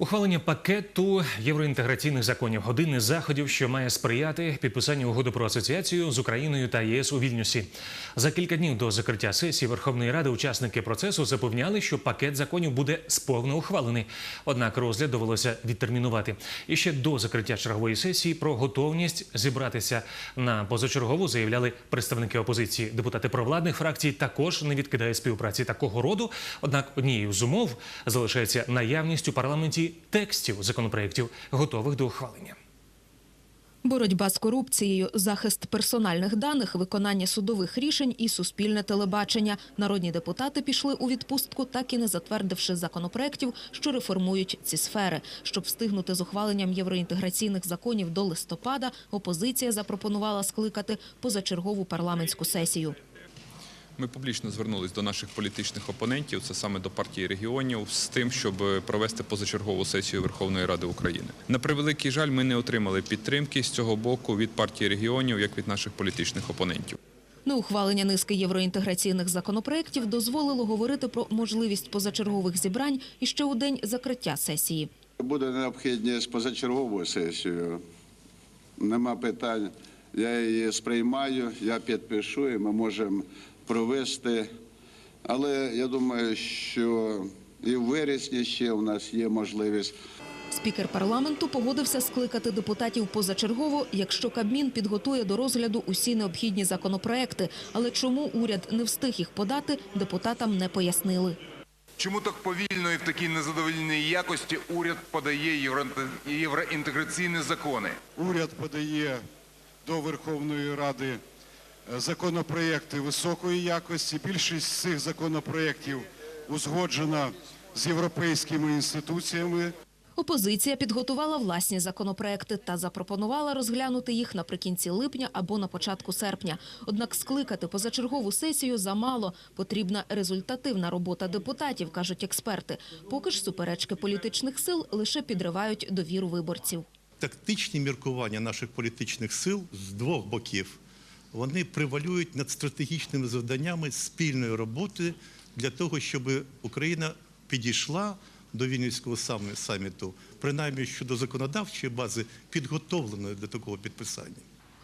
Ухвалення пакету євроінтеграційних законів один із заходів, що має сприяти підписанню угоди про асоціацію з Україною та ЄС у Вільнюсі. За кілька днів до закриття сесії Верховної Ради учасники процесу запевняли, що пакет законів буде сповно ухвалений. Однак розгляд довелося відтермінувати. І ще до закриття чергової сесії про готовність зібратися на позачергову заявляли представники опозиції. Депутати провладних фракцій також не відкидають співпраці такого роду. Однак однією з умов залишається наявність у парламенті текстів законопроєктів, готових до ухвалення. Боротьба з корупцією, захист персональних даних, виконання судових рішень і суспільне телебачення. Народні депутати пішли у відпустку, так і не затвердивши законопроєктів, що реформують ці сфери. Щоб встигнути з ухваленням євроінтеграційних законів до листопада, опозиція запропонувала скликати позачергову парламентську сесію. Ми публічно звернулись до наших політичних опонентів, це саме до партії регіонів, з тим, щоб провести позачергову сесію Верховної Ради України. На превеликий жаль, ми не отримали підтримки з цього боку від партії регіонів, як від наших політичних опонентів. Неухвалення низки євроінтеграційних законопроєктів дозволило говорити про можливість позачергових зібрань іще у день закриття сесії. Буде необхідність позачерговою сесією. Нема питань. Я її сприймаю, я підпишу, і ми можемо провести. Але я думаю, що і в вересні ще у нас є можливість. Спікер парламенту погодився скликати депутатів позачергово, якщо Кабмін підготує до розгляду усі необхідні законопроекти. Але чому уряд не встиг їх подати, депутатам не пояснили. Чому так повільно і в такій незадовільній якості уряд подає євро- євроінтеграційні закони? Уряд подає до Верховної Ради е, законопроекти високої якості. Більшість цих законопроєктів узгоджена з європейськими інституціями. Опозиція підготувала власні законопроекти та запропонувала розглянути їх наприкінці липня або на початку серпня. Однак скликати позачергову сесію замало. Потрібна результативна робота депутатів, кажуть експерти. Поки ж суперечки політичних сил лише підривають довіру виборців. Тактичні міркування наших політичних сил з двох боків вони превалюють над стратегічними завданнями спільної роботи для того, щоб Україна підійшла до Вільнюського сам- саміту, принаймні щодо законодавчої бази, підготовленої до такого підписання.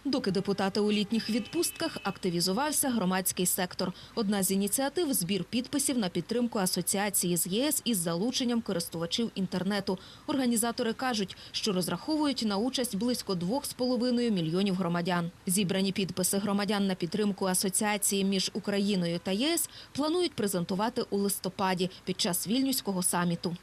Доки депутати у літніх відпустках активізувався громадський сектор. Одна з ініціатив збір підписів на підтримку асоціації з ЄС із залученням користувачів інтернету. Організатори кажуть, що розраховують на участь близько 2,5 мільйонів громадян. Зібрані підписи громадян на підтримку асоціації між Україною та ЄС планують презентувати у листопаді під час вільнюського саміту.